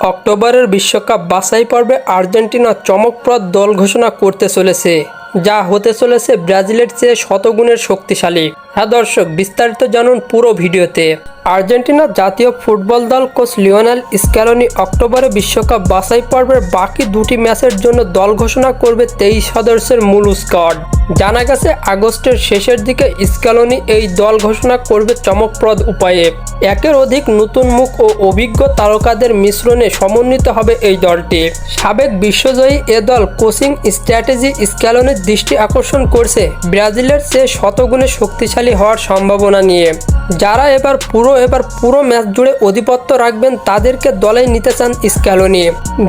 অক্টোবরের বিশ্বকাপ বাছাই পর্বে আর্জেন্টিনা চমকপ্রদ দল ঘোষণা করতে চলেছে, যা হতে চলেছে ব্রাজিলের চেয়ে শতগুণের শক্তিশালী। হ্যাঁ দর্শক, বিস্তারিত জানুন পুরো ভিডিওতে। আর্জেন্টিনা জাতীয় ফুটবল দল কোচ লিওনাল স্ক্যালোনি অক্টোবরে বিশ্বকাপ বাছাই পর্বের বাকি দুটি ম্যাচের জন্য দল ঘোষণা করবে তেইশ সদস্যের মূল স্কোয়াড। জানা গেছে, আগস্টের শেষের দিকে স্ক্যালোনি এই দল ঘোষণা করবে চমকপ্রদ উপায়ে। একের অধিক নতুন মুখ ও অভিজ্ঞ তারকাদের মিশ্রণে সমন্বিত হবে এই দলটি। সাবেক বিশ্বজয়ী এ দল কোচিং স্ট্র্যাটেজি স্ক্যালনের দৃষ্টি আকর্ষণ করছে। ব্রাজিলের চেয়ে শতগুণে শক্তিশালী হওয়ার সম্ভাবনা নিয়ে। যারা এবার পুরো এবার পুরো ম্যাচ জুড়ে আধিপত্য রাখবেন তাদেরকে দলে নিতে চান স্ক্যালোনি।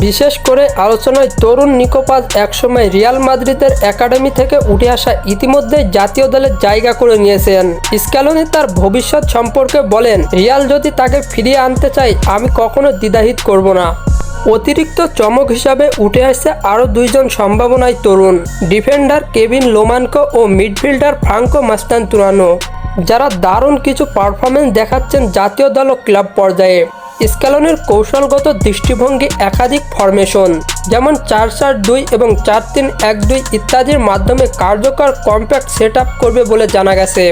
বিশেষ করে আলোচনায় তরুণ নিকোপাজ একসময় রিয়াল মাদ্রিদের একাডেমি থেকে উঠে আসা ইতিমধ্যে জাতীয় দলে জায়গা করে নিয়েছেন। স্ক্যালোনি তার ভবিষ্যৎ সম্পর্কে বলেন, রিয়াল যদি তাকে ফিরিয়ে আনতে চাই, আমি কখনো দ্বিধাহিত করব না। অতিরিক্ত চমক হিসাবে উঠে আসছে আরও দুইজন সম্ভাবনায় তরুণ। ডিফেন্ডার কেভিন লোমানকো ও মিডফিল্ডার ফ্রাঙ্কো মাস্তান্তুরানো। যারা দারুণ কিছু পারফরমেন্স দেখাচ্ছেন জাতীয় দল ও ক্লাব পর্যায়ে। স্কেলনের কৌশলগত দৃষ্টিভঙ্গি একাধিক ফরমেশন যেমন চার চার দুই এবং চার তিন এক দুই ইত্যাদির মাধ্যমে কার্যকর কম্প্যাক্ট সেট করবে বলে জানা গেছে।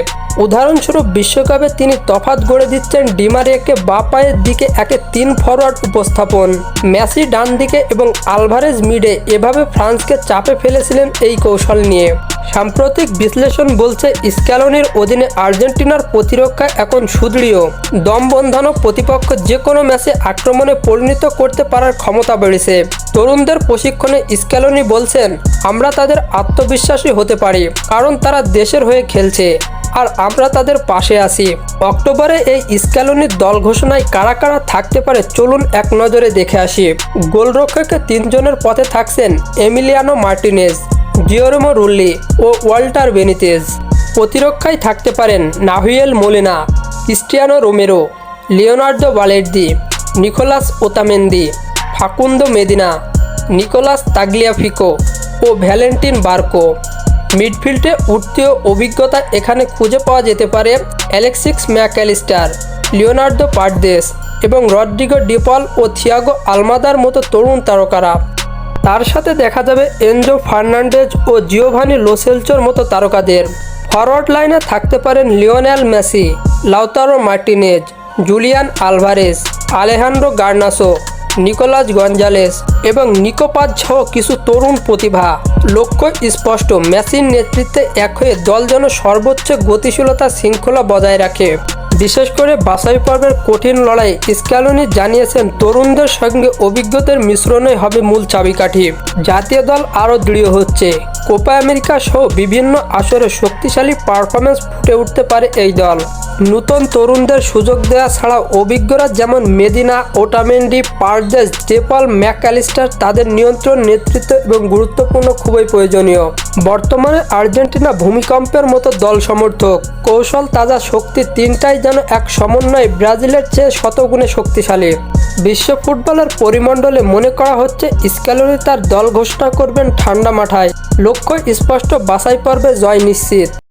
উদাহরণস্বরূপ বিশ্বকাপে তিনি তফাত গড়ে দিচ্ছেন ডিমারিয়াকে বা পায়ের দিকে একে তিন ফরওয়ার্ড উপস্থাপন। মেসি ডান দিকে এবং আলভারেজ মিডে এভাবে ফ্রান্সকে চাপে ফেলেছিলেন এই কৌশল নিয়ে। সাম্প্রতিক বিশ্লেষণ বলছে স্ক্যালনির অধীনে আর্জেন্টিনার প্রতিরক্ষা এখন সুদৃঢ়। দম বন্ধানো প্রতিপক্ষ যে কোনো ম্যাচে আক্রমণে পরিণত করতে পারার ক্ষমতা বেড়েছে। তরুণদের প্রশিক্ষণে স্ক্যালনি বলছেন, আমরা তাদের আত্মবিশ্বাসী হতে পারি, কারণ তারা দেশের হয়ে খেলছে। আর আমরা তাদের পাশে আছি। অক্টোবরে এই স্ক্যালনির দল ঘোষণায় কারা কারা থাকতে পারে চলুন এক নজরে দেখে আসি। গোলরক্ষকে তিনজনের পথে থাকছেন এমিলিয়ানো মার্টিনেজ জিওরমো রুল্লি ও ওয়াল্টার বেনিতেজ। প্রতিরক্ষায় থাকতে পারেন Nahuel Molina, Cristiano Romero, Leonardo Balerdi, Nicolas Otamendi, Facundo Medina, Nicolas Tagliafico ও ভ্যালেন্টিন বার্কো। মিডফিল্ডে উঠতীয় অভিজ্ঞতা এখানে খুঁজে পাওয়া যেতে পারে অ্যালেক্সিক্স ম্যাক্যালিস্টার লিওনার্দো পার্দেস এবং রড্রিগো ডিপল ও থিয়াগো আলমাদার মতো তরুণ তারকারা। তার সাথে দেখা যাবে এনজো ফার্নান্ডেজ ও জিওভানি লোসেলচোর মতো তারকাদের। ফরওয়ার্ড লাইনে থাকতে পারেন Lionel Messi, Lautaro Martinez, Julian Alvarez Alejandro Garnacho Nicolas Gonzalez এবং নিকোপাজ সহ কিছু তরুণ প্রতিভা। লক্ষ্য স্পষ্ট, মেসির নেতৃত্বে এক হয়ে দল যেন সর্বোচ্চ গতিশীলতা শৃঙ্খলা বজায় রাখে। বিশেষ করে বাসাই পর্বের কঠিন লড়াই স্ক্যালোনি জানিয়েছেন, তরুণদের সঙ্গে অভিজ্ঞতার মিশ্রণই হবে মূল চাবিকাঠি। জাতীয় দল আরও দৃঢ় হচ্ছে। কোপা আমেরিকা সহ বিভিন্ন আসরে শক্তিশালী পারফরমেন্স ফুটে উঠতে পারে এই দল। নতুন তরুণদের সুযোগ দেওয়া ছাড়াও অভিজ্ঞরা যেমন মেদিনা, ওটামেন্ডি পারদেস জেপল ম্যাকঅ্যালিস্টার তাদের নিয়ন্ত্রণ, নেতৃত্ব এবং গুরুত্বপূর্ণ খুবই প্রয়োজনীয়। বর্তমানে আর্জেন্টিনা ভূমিকম্পের মতো দল সমর্থক। কৌশল, তাজা শক্তি তিনটাই যেন এক সমন্বয় ব্রাজিলের চেয়ে শতগুণে শক্তিশালী। বিশ্ব ফুটবলের পরিমণ্ডলে মনে করা হচ্ছে স্ক্যালোনি তার দল ঘোষণা করবেন ঠান্ডা মাঠায় লক্ষ্য, স্পষ্ট বাছাই পর্বে জয় নিশ্চিত।